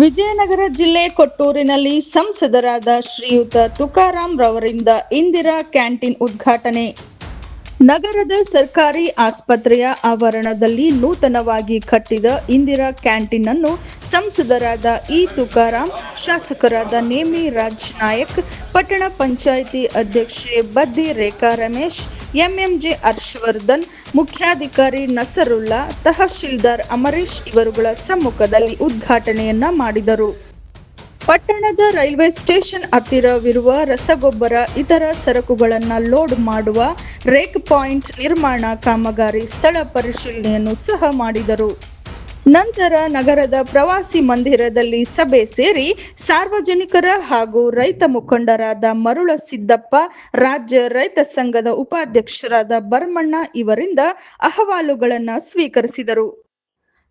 ವಿಜಯನಗರ ಜಿಲ್ಲೆ ಕೊಟ್ಟೂರಿನಲ್ಲಿ ಸಂಸದರಾದ ಶ್ರೀಯುತ ತುಕಾರಾಂ ರವರಿಂದ ಇಂದಿರಾ ಕ್ಯಾಂಟೀನ್ ಉದ್ಘಾಟನೆ. ನಗರದ ಸರ್ಕಾರಿ ಆಸ್ಪತ್ರೆಯ ಆವರಣದಲ್ಲಿ ನೂತನವಾಗಿ ಕಟ್ಟಿದ ಇಂದಿರಾ ಕ್ಯಾಂಟೀನ್ ಅನ್ನು ಸಂಸದರಾದ ಇ ತುಕಾರಾಂ, ಶಾಸಕರಾದ ನೇಮಿ ರಾಜ್ ನಾಯಕ್, ಪಟ್ಟಣ ಪಂಚಾಯಿತಿ ಅಧ್ಯಕ್ಷೆ ಬದ್ದಿ ರೇಖಾ ರಮೇಶ್, ಎಂಎಂಜೆ ಹರ್ಷವರ್ಧನ್, ಮುಖ್ಯಾಧಿಕಾರಿ ನಸರುಲ್ಲಾ, ತಹಶೀಲ್ದಾರ್ ಅಮರೀಶ್ ಇವರುಗಳ ಸಮ್ಮುಖದಲ್ಲಿ ಉದ್ಘಾಟನೆಯನ್ನ ಮಾಡಿದರು. ಪಟ್ಟಣದ ರೈಲ್ವೆ ಸ್ಟೇಷನ್ ಹತ್ತಿರವಿರುವ ರಸಗೊಬ್ಬರ, ಇತರ ಸರಕುಗಳನ್ನು ಲೋಡ್ ಮಾಡುವ ರೇಕ್ ಪಾಯಿಂಟ್ ನಿರ್ಮಾಣ ಕಾಮಗಾರಿ ಸ್ಥಳ ಪರಿಶೀಲನೆಯನ್ನು ಸಹ ಮಾಡಿದರು. ನಂತರ ನಗರದ ಪ್ರವಾಸಿ ಮಂದಿರದಲ್ಲಿ ಸಭೆ ಸೇರಿ ಸಾರ್ವಜನಿಕರ ಹಾಗೂ ರೈತ ಮುಖಂಡರಾದ ಮರುಳ ಸಿದ್ದಪ್ಪ, ರಾಜ್ಯ ರೈತ ಸಂಘದ ಉಪಾಧ್ಯಕ್ಷರಾದ ಬರ್ಮಣ್ಣ ಇವರಿಂದ ಅಹವಾಲುಗಳನ್ನು ಸ್ವೀಕರಿಸಿದರು.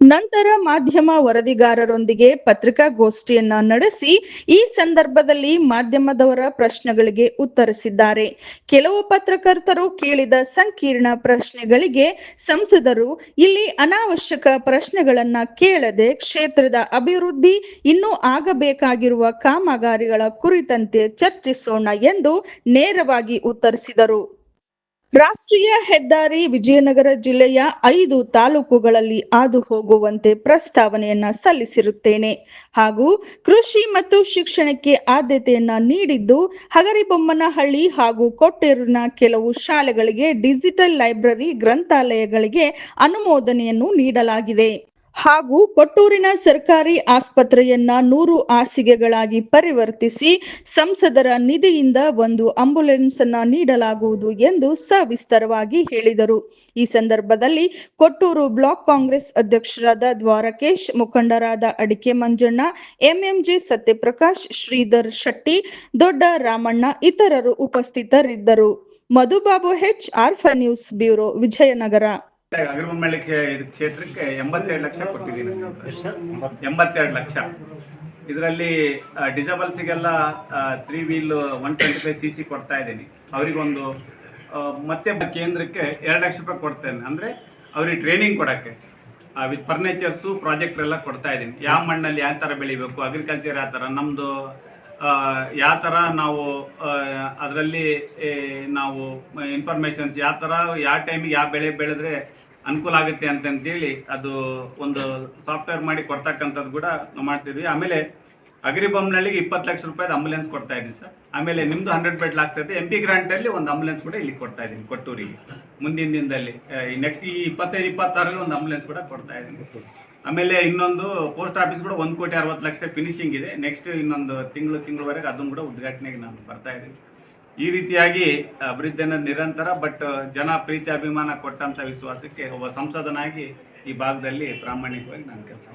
ನಂತರ ಮಾಧ್ಯಮ ವರದಿಗಾರರೊಂದಿಗೆ ಪತ್ರಿಕಾಗೋಷ್ಠಿಯನ್ನ ನಡೆಸಿ ಈ ಸಂದರ್ಭದಲ್ಲಿ ಮಾಧ್ಯಮದವರ ಪ್ರಶ್ನೆಗಳಿಗೆ ಉತ್ತರಿಸಿದ್ದಾರೆ. ಕೆಲವು ಪತ್ರಕರ್ತರು ಕೇಳಿದ ಸಂಕೀರ್ಣ ಪ್ರಶ್ನೆಗಳಿಗೆ ಸಂಸದರು ಇಲ್ಲಿ ಅನಾವಶ್ಯಕ ಪ್ರಶ್ನೆಗಳನ್ನ ಕೇಳದೆ ಕ್ಷೇತ್ರದ ಅಭಿವೃದ್ಧಿ ಇನ್ನೂ ಆಗಬೇಕಾಗಿರುವ ಕಾಮಗಾರಿಗಳ ಕುರಿತಂತೆ ಚರ್ಚಿಸೋಣ ಎಂದು ನೇರವಾಗಿ ಉತ್ತರಿಸಿದರು. ರಾಷ್ಟ್ರೀಯ ಹೆದ್ದಾರಿ ವಿಜಯನಗರ ಜಿಲ್ಲೆಯ ಐದು ತಾಲೂಕುಗಳಲ್ಲಿ ಹಾದು ಹೋಗುವಂತೆ ಪ್ರಸ್ತಾವನೆಯನ್ನ ಸಲ್ಲಿಸಿರುತ್ತೇನೆ. ಹಾಗೂ ಕೃಷಿ ಮತ್ತು ಶಿಕ್ಷಣಕ್ಕೆ ಆದ್ಯತೆಯನ್ನ ನೀಡಿದ್ದು ಹಗರಿಬೊಮ್ಮನಹಳ್ಳಿ ಹಾಗೂ ಕೊಟ್ಟೇರುನ ಕೆಲವು ಶಾಲೆಗಳಿಗೆ ಡಿಜಿಟಲ್ ಲೈಬ್ರರಿ ಗ್ರಂಥಾಲಯಗಳಿಗೆ ಅನುಮೋದನೆಯನ್ನು ನೀಡಲಾಗಿದೆ. ಹಾಗೂ ಕೊಟ್ಟೂರಿನ ಸರ್ಕಾರಿ ಆಸ್ಪತ್ರೆಯನ್ನ ನೂರು ಹಾಸಿಗೆಗಳಾಗಿ ಪರಿವರ್ತಿಸಿ ಸಂಸದರ ನಿಧಿಯಿಂದ ಒಂದು ಆಂಬ್ಯುಲೆನ್ಸ್ ಅನ್ನ ನೀಡಲಾಗುವುದು ಎಂದು ಸವಿಸ್ತರವಾಗಿ ಹೇಳಿದರು. ಈ ಸಂದರ್ಭದಲ್ಲಿ ಕೊಟ್ಟೂರು ಬ್ಲಾಕ್ ಕಾಂಗ್ರೆಸ್ ಅಧ್ಯಕ್ಷರಾದ ದ್ವಾರಕೇಶ್, ಮುಖಂಡರಾದ ಅಡಿಕೆ ಮಂಜಣ್ಣ, ಎಂಎಂಜೆ ಸತ್ಯಪ್ರಕಾಶ್, ಶ್ರೀಧರ್ ಶೆಟ್ಟಿ, ದೊಡ್ಡ ರಾಮಣ್ಣ ಇತರರು ಉಪಸ್ಥಿತರಿದ್ದರು. Madhubabu H ಆರ್ಫ news bureau Vijayanagara. Agarabommalli ಇದು ಕ್ಷೇತ್ರಕ್ಕೆ ಎಂಬತ್ತೆರಡು ಲಕ್ಷ ಕೊಟ್ಟಿದ್ದೀನಿ. ಎಂಬತ್ತೆರಡು ಲಕ್ಷ. ಇದರಲ್ಲಿ ಡಿಸಬಲ್ಸಿಗೆಲ್ಲ three wheel one twenty five C C ಕೊಡ್ತಾ ಇದ್ದೀನಿ. ಅವರಿಗೊಂದು ಮತ್ತೆ ಕೇಂದ್ರಕ್ಕೆ ಎರಡು ಲಕ್ಷ ರೂಪಾಯಿ ಕೊಡ್ತೇನೆ. ಅಂದರೆ ಅವ್ರಿಗೆ ಟ್ರೈನಿಂಗ್ ಕೊಡೋಕ್ಕೆ. ವಿತ್ ಫರ್ನಿಚರ್ಸು ಪ್ರಾಜೆಕ್ಟ್ ಎಲ್ಲ ಕೊಡ್ತಾ ಇದ್ದೀನಿ. ಯಾವ ಮಣ್ಣಲ್ಲಿ ಯಾವ ಥರ ಬೆಳಿಬೇಕು ಅಗ್ರಿಕಲ್ಚರ್ ಯಾವ ಥರ ನಮ್ಮದು ಯಾವ ಥರ ನಾವು ಅದರಲ್ಲಿ ನಾವು ಇನ್ಫಾರ್ಮೇಷನ್ಸ್ ಯಾವ ಥರ ಯಾವ ಟೈಮಿಗೆ ಯಾವ ಬೆಳೆ ಬೆಳೆದ್ರೆ ಅನುಕೂಲ ಆಗುತ್ತೆ ಅಂತಂತೇಳಿ ಅದು ಒಂದು ಸಾಫ್ಟ್ವೇರ್ ಮಾಡಿ ಕೊಡ್ತಕ್ಕಂಥದ್ದು ಕೂಡ ಮಾಡ್ತಿದ್ವಿ. ಆಮೇಲೆ ಅಗ್ರಿಬೊಮ್ನಳ್ಳಿಗೆ ಇಪ್ಪತ್ತು ಲಕ್ಷ ರೂಪಾಯಿದು ಆಂಬುಲೆನ್ಸ್ ಕೊಡ್ತಾ ಇದ್ದೀನಿ ಸರ್. ಆಮೇಲೆ ನಿಮ್ಮದು ಹಂಡ್ರೆಡ್ ಬೆಡ್ ಆಗ್ತೈತೆ ಎಂ ಪಿ ಗ್ರಾಂಟಲ್ಲಿ ಒಂದು ಅಂಬುಲೆನ್ಸ್ ಕೂಡ ಇಲ್ಲಿ ಕೊಡ್ತಾ ಇದ್ದೀನಿ, ಕೊಟ್ಟೂರಿಗೆ. ಮುಂದಿನ ದಿನದಲ್ಲಿ ನೆಕ್ಸ್ಟ್ ಈ ಇಪ್ಪತ್ತೈದು ಇಪ್ಪತ್ತಾರಲ್ಲಿ ಒಂದು ಅಂಬುಲೆನ್ಸ್ ಕೂಡ ಕೊಡ್ತಾ ಇದ್ದೀನಿ. ಆಮೇಲೆ ಇನ್ನೊಂದು ಪೋಸ್ಟ್ ಆಫೀಸ್ ಕೂಡ ಒಂದು ಕೋಟಿ ಅರವತ್ತು ಲಕ್ಷ ಫಿನಿಶಿಂಗ್ ಇದೆ. ನೆಕ್ಸ್ಟ್ ಇನ್ನೊಂದು ತಿಂಗಳು ತಿಂಗಳವರೆಗೆ ಅದನ್ನು ಕೂಡ ಉದ್ಘಾಟನೆಗೆ ನಾನು ಬರ್ತಾ ಇದ್ದೀನಿ. ಈ ರೀತಿಯಾಗಿ ಅಭಿವೃದ್ಧಿ ಅನ್ನೋದು ನಿರಂತರ ಬಟ್, ಜನ ಪ್ರೀತಿ, ಅಭಿಮಾನ ಕೊಟ್ಟಂತ ವಿಶ್ವಾಸಕ್ಕೆ ಒಬ್ಬ ಸಂಸದನಾಗಿ ಈ ಭಾಗದಲ್ಲಿ ಪ್ರಾಮಾಣಿಕವಾಗಿ ನಾನು ಕೆಲಸ